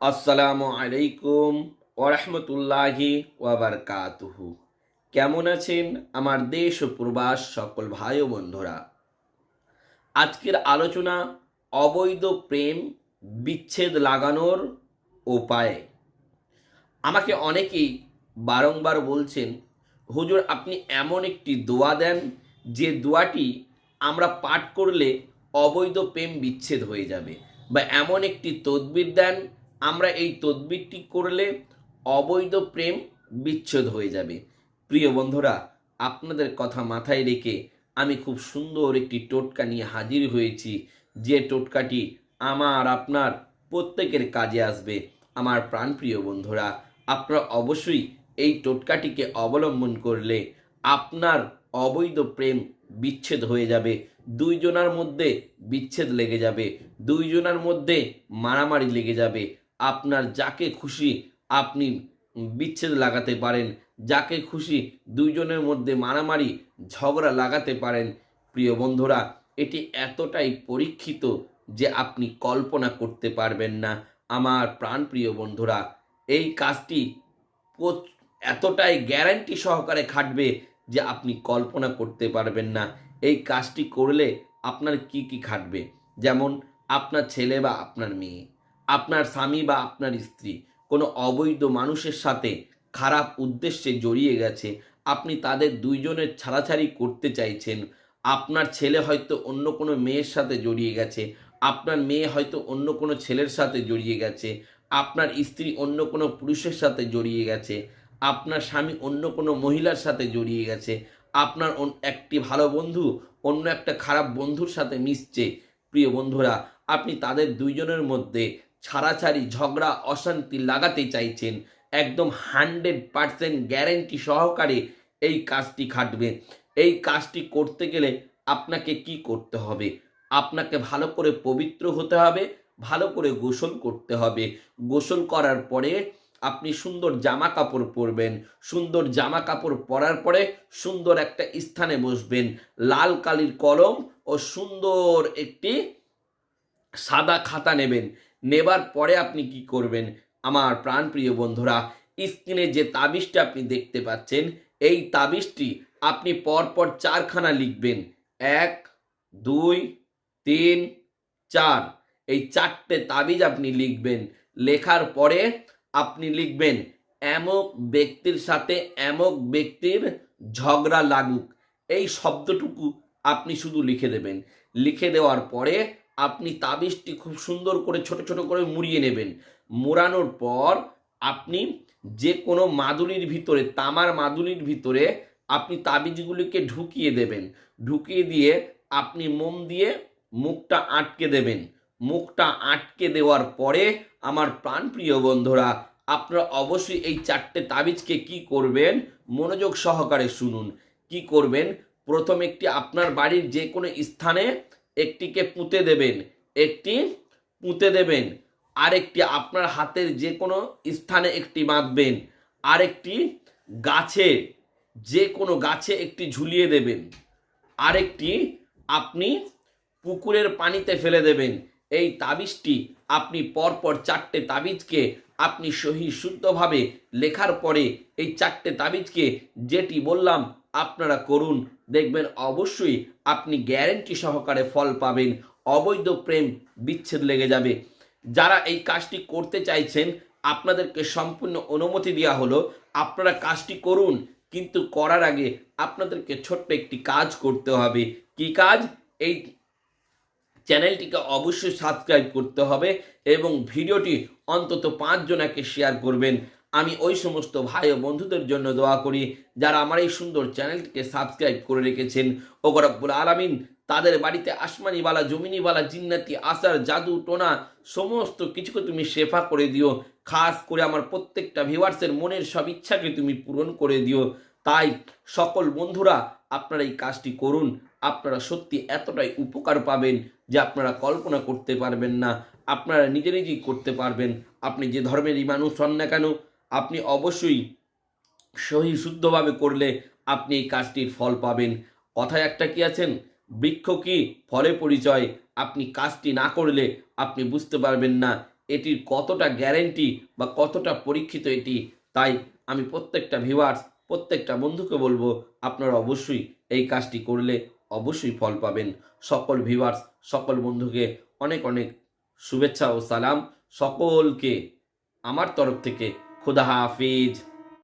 আসসালামু আলাইকুম ওরহমতুল্লাহি ওয়াবারকাতুহু কেমন আছেন আমার দেশ ও প্রবাস সকল ভাই ও বন্ধুরা? আজকের আলোচনা অবৈধ প্রেম, বিচ্ছেদ লাগানোর উপায়। আমাকে অনেকেই বারংবার বলছেন, হুজুর, আপনি এমন একটি দোয়া দেন যে দোয়াটি আমরা পাঠ করলে অবৈধ প্রেম বিচ্ছেদ হয়ে যাবে বা এমন একটি তদবির দেন আমরা এই তদবিরটি করলে অবৈধ প্রেম বিচ্ছেদ হয়ে যাবে। প্রিয় বন্ধুরা, আপনাদের কথা মাথায় রেখে আমি খুব সুন্দর একটি টোটকা নিয়ে হাজির হয়েছি। যে টোটকাটি আমার, আপনার প্রত্যেকের কাজে আসবে। আমার প্রাণপ্রিয় বন্ধুরা, আপনারা অবশ্যই এই টোটকাটিকে অবলম্বন করলে আপনার অবৈধ প্রেম বিচ্ছেদ হয়ে যাবে। দুইজনার মধ্যে বিচ্ছেদ লেগে যাবে। দুইজনার মধ্যে মারামারি লেগে যাবে। আপনার যাকে খুশি আপনি বিচ্ছেদ লাগাতে পারেন, যাকে খুশি দুইজনের মধ্যে মারামারি, ঝগড়া লাগাতে পারেন। প্রিয় বন্ধুরা, এটি এতটাই পরীক্ষিত যে আপনি কল্পনা করতে পারবেন না। আমার প্রাণপ্রিয় বন্ধুরা, এই কাজটি এতটাই গ্যারান্টি সহকারে খাটবে যে আপনি কল্পনা করতে পারবেন না। এই কাজটি করলে আপনার কি কি খাটবে? যেমন, আপনার ছেলে বা আপনার মেয়ে। আপনার স্বামী বা আপনার স্ত্রী, কোনো অবৈধ মানুষের সাথে খারাপ উদ্দেশ্যে জড়িয়ে গেছে, আপনি তাদের দুইজনের ছাড়াছাড়ি করতে চাইছেন, আপনার ছেলে হয়তো অন্য কোনো মেয়ের সাথে জড়িয়ে গেছে, আপনার মেয়ে হয়তো অন্য কোনো ছেলের সাথে জড়িয়ে গেছে, আপনার স্ত্রী অন্য কোনো পুরুষের সাথে জড়িয়ে গেছে, আপনার স্বামী অন্য কোনো মহিলার সাথে জড়িয়ে গেছে, আপনার একটি ভালো বন্ধু অন্য একটা খারাপ বন্ধুর সাথে মিশছে, প্রিয় বন্ধুরা, আপনি তাদের দুইজনের মধ্যে ছাড়াছাড়ি, ঝগড়া, অশান্তি লাগাতে চাইছেন। একদম হান্ড্রেড পারসেন্ট গ্যারেন্টি সহকারে এই কাজটি খাটবে। এই কাজটি করতে গেলে আপনাকে কি করতে হবে? আপনাকে ভালো করে পবিত্র হতে হবে, ভালো করে গোসল করতে হবে। গোসল করার পরে আপনি সুন্দর জামা কাপড় পরবেন। সুন্দর জামা কাপড় পরার পরে সুন্দর একটা স্থানে বসবেন। লাল কালির কলম ও সুন্দর একটি সাদা খাতা নেবেন। নেবার পরে আপনি কি করবেন? আমার প্রাণপ্রিয় বন্ধুরা, স্ক্রিনে যে তাবিজটা আপনি দেখতে পাচ্ছেন, এই তাবিজটি আপনি পরপর চারখানা লিখবেন। এক, দুই, তিন, চার। এই চারটে তাবিজ আপনি লিখবেন। লেখার পরে আপনি লিখবেন, এমক ব্যক্তির সাথে এমক ব্যক্তির ঝগড়া লাগুক। এই শব্দটুকু আপনি শুধু লিখে দেবেন। লিখে দেওয়ার পরে আপনি তাবিজটি খুব সুন্দর করে ছোট ছোট করে মুড়িয়ে নেবেন। মোড়ানোর পর আপনি যে কোনো মাদুলির ভিতরে, তামার মাদুলির ভিতরে আপনি তাবিজগুলিকে ঢুকিয়ে দেবেন। ঢুকিয়ে দিয়ে আপনি মোম দিয়ে মুখটা আটকে দেবেন। মুখটা আটকে দেওয়ার পরে আমার প্রাণপ্রিয় বন্ধুরা, আপনারা অবশ্যই এই চারটে তাবিজকে কি করবেন মনোযোগ সহকারে শুনুন। কি করবেন? প্রথম একটি আপনার বাড়ির যে কোনো স্থানে একটিকে পুঁতে দেবেন, একটি পুঁতে দেবেন, আরেকটি আপনার হাতের যে কোনো স্থানে একটি বাঁধবেন, আরেকটি গাছে যে কোনো গাছে একটি ঝুলিয়ে দেবেন, আরেকটি আপনি পুকুরের পানিতে ফেলে দেবেন। এই তাবিজটি আপনি পরপর চারটে তাবিজকে আপনি সহি শুদ্ধভাবে লেখার পরে এই চারটে তাবিজকে যেটি বললাম আপনারা করুন। দেখবেন অবশ্যই আপনি গ্যারেন্টি সহকারে ফল পাবেন। অবৈধ প্রেম বিচ্ছেদ লেগে যাবে। যারা এই কাজটি করতে চাইছেন, আপনাদেরকে সম্পূর্ণ অনুমতি দেওয়া হলো, আপনারা কাজটি করুন, কিন্তু করার আগে আপনাদেরকে ছোট্ট একটি কাজ করতে হবে। কি কাজ? এই চ্যানেলটিকে অবশ্যই সাবস্ক্রাইব করতে হবে এবং ভিডিওটি অন্তত পাঁচজনাকে শেয়ার করবেন। আমি ওই সমস্ত ভাই ও বন্ধুদের জন্য দোয়া করি যারা আমার এই সুন্দর চ্যানেলটিকে সাবস্ক্রাইব করে রেখেছেন। ও রব্বুল আলামিন, তাদের বাড়িতে আসমানিওয়ালা জমিনিওয়ালা জিন্নাতি, আসার জাদু, টোনা সমস্ত কিছুকে তুমি শেফা করে দিও। খাস করে আমার প্রত্যেকটা ভিউয়ার্সের মনের সব ইচ্ছাকে তুমি পূরণ করে দিও। তাই সকল বন্ধুরা, আপনারা এই কাজটি করুন। আপনারা সত্যি এতটাই উপকার পাবেন যে আপনারা কল্পনা করতে পারবেন না। আপনারা নিজে নিজেই করতে পারবেন। আপনি যে ধর্মেরই মানুষ হন না কেন আপনি অবশ্যই সহি শুদ্ধভাবে করলে আপনি এই কাজটির ফল পাবেন। কথায় একটা কি আছেন বৃক্ষ কি ফলে পরিচয়? আপনি কাজটি না করলে আপনি বুঝতে পারবেন না এটির কতটা গ্যারেন্টি বা কতটা পরীক্ষিত এটি। তাই আমি প্রত্যেকটা ভিউয়ার্স প্রত্যেকটা বন্ধুকে বলব, আপনারা অবশ্যই এই কাজটি করলে অবশ্যই ফল পাবেন। সকল ভিউয়ার্স সকল বন্ধুকে অনেক অনেক শুভেচ্ছা ও সালাম। সকলকে আমার তরফ থেকে খুদা হাফিজ।